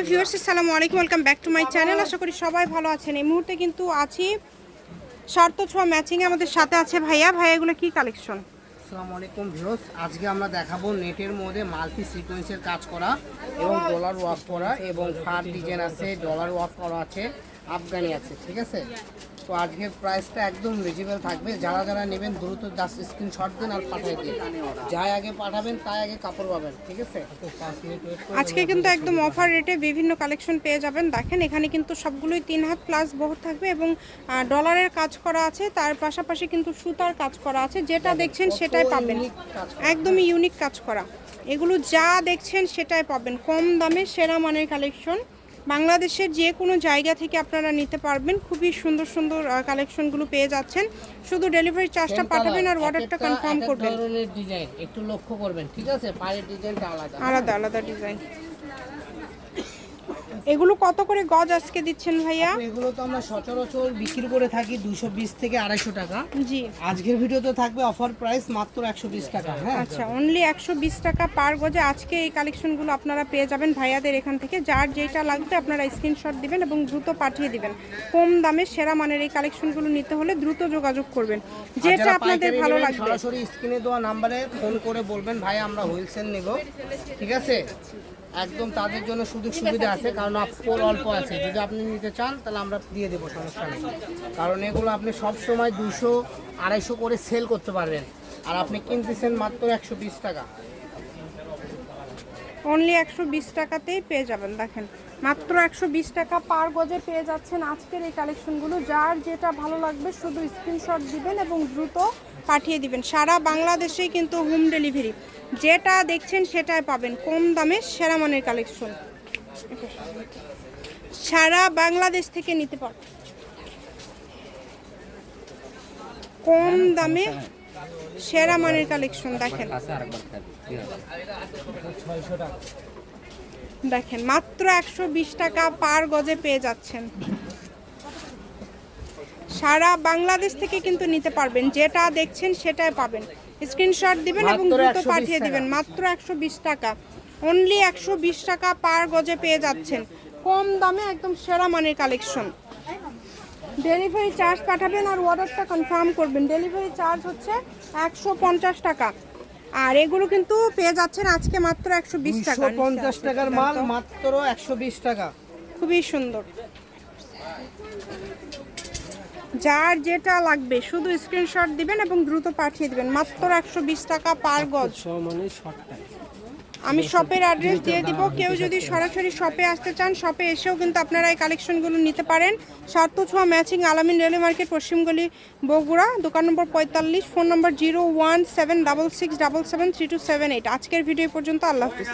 Hello viewers, আসসালামু আলাইকুম। Welcome back to my channel আশা করি সবাই ভালো আছেন। এই মুহূর্তে কিন্তু আছি শর্ত ছোঁয়া ম্যাচিংয়ে আমাদের সাথে আছে ভাইয়া। ভাইয়া, এগুলো কি কালেকশন আসসালামু আলাইকুম ভিউস আজকে আমরা দেখাবো নেটের মধ্যে মাল্টি সিকোয়েন্সের কাজ করা এবং ডলার ওয়াক করা এবং ফার ডিজাইন আছে ডলার ওয়াক করা আছে, আফগানি আছে, ঠিক আছে? তো আজকের প্রাইসটা একদম রিজনেবল থাকবে। যারা যারা নেবেন দ্রুত জাস্ট স্ক্রিনশট দিন আর পাঠিয়ে দিন। যাই আগে পাঠাবেন তাই আগে কাপড় পাবেন ঠিক আছে। আজকে কিন্তু একদম অফার রেটে বিভিন্ন কালেকশন পেয়ে যাবেন। দেখেন এখানে কিন্তু সবগুলোই তিন হাত প্লাস বহু থাকবে এবং ডলারের কাজ করা আছে তার পাশাপাশি কিন্তু সুতার কাজ করা আছে। যেটা দেখছেন সেটাই পাবেন। একদমই ইউনিক কাজ করা। এগুলো যা দেখছেন সেটাই পাবেন। কম দামে সেরা মানের কালেকশন বাংলাদেশের যে কোনো জায়গা থেকে আপনারা নিতে পারবেন। খুবই সুন্দর সুন্দর কালেকশনগুলো পেয়ে যাচ্ছেন। শুধু ডেলিভারি চার্জটা পাঠাবেন আর অর্ডারটা কনফার্ম করবেন। ডিজাইন একটু লক্ষ্য করবেন ঠিক আছে? পায়ের ডিজাইনটা আলাদা। আলাদা আলাদা ডিজাইন এগুলো কত করে গজ আজকে দিচ্ছেন ভাইয়া? এগুলো তো আমরা সচরাচর বিক্রি করে থাকি দুশো বিশ থেকে আড়াইশো টাকা। জি। আজকের ভিডিওতে থাকবে অফার প্রাইস মাত্র একশো বিশ টাকা হ্যাঁ? আচ্ছা অনলি একশো বিশ টাকা পার গজে আজকে এই কালেকশনগুলো আপনারা পেয়ে যাবেন ভাইয়াদের এখান থেকে। যার যেটা লাগবে আপনারা স্ক্রিনশট দিবেন এবং দ্রুত পাঠিয়ে দিবেন। কম দামে সেরা মানের এই কালেকশনগুলো নিতে হলে দ্রুত যোগাযোগ করবেন। যেটা আপনাদের ভালো লাগবে। সরাসরি স্ক্রিনে দেওয়া নাম্বারে ফোন করে বলবেন ভাই আমরা হোলসেল নেব। ঠিক আছে? একদম তাদের জন্য সুযোগ সুবিধা আছে কারণ আপর অল্প আছে। যদি আপনি নিতে চান তাহলে আমরা দিয়ে দেবো সমস্যা নেই। কারণ এগুলো আপনি সব সময় দুশো আড়াইশো করে সেল করতে পারবেন। আর আপনি কিনতেছেন মাত্র একশো বিশ টাকা। অনলি একশো বিশ টাকাতেই পেয়ে যাবেন দেখেন। মাত্র একশো বিশ টাকা পার গজে পেয়ে যাচ্ছেন আজকের এই কালেকশনগুলো। যার যেটা ভালো লাগবে শুধু স্ক্রিনশট দিবেন এবং দ্রুত পাঠিয়ে দিবেন। সারা বাংলাদেশেই কিন্তু হোম ডেলিভারি যেটা দেখছেন সেটাই পাবেন কম দামে সেরা মানের কালেকশন। সারা বাংলাদেশ থেকে নিতে পারবেন। কম দামে। সেরা মানের কালেকশন দেখেন। দেখেন মাত্র একশো বিশ টাকা পার গজে পেয়ে যাচ্ছেন। সারা বাংলাদেশ থেকে কিন্তু নিতে পারবেন যেটা দেখছেন সেটাই পাবেন। স্ক্রিনশট দিবেন এবং দ্রুত পাঠিয়ে দিবেন মাত্র একশো বিশ টাকা। অনলি একশো বিশ টাকা পার গজে পেয়ে যাচ্ছেন। কম দামে একদম সেরা মানের কালেকশন ডেলিভারি চার্জ পাঠাবেন আর অর্ডারটা কনফার্ম করবেন। ডেলিভারি চার্জ হচ্ছে একশো পঞ্চাশ টাকা। আর এগুলো কিন্তু পেয়ে যাচ্ছেন আজকে মাত্র একশো বিশ টাকা। পঞ্চাশ টাকার মাল মাত্র একশো বিশ টাকা। খুবই সুন্দর। যার যেটা লাগবে শুধু স্ক্রিনশট দিবেন এবং দ্রুত পাঠিয়ে দিবেন। মাত্র একশো বিশ টাকা পার গজ। মানে শর্ট আমি শপের অ্যাড্রেস দিয়ে দিব। কেউ যদি সরাসরি শপে আসতে চান শপে এসেও কিন্তু আপনারা এই কালেকশনগুলো নিতে পারেন। সার্থ ছোঁয়া ম্যাচিং আলামিন রেলওয়ে মার্কেট, পশ্চিমগলি, বগুড়া, দোকান নম্বর পঁয়তাল্লিশ phone number zero one seven double six double seven three two seven eight আজকের ভিডিও পর্যন্ত, আল্লাহ হাফিজ।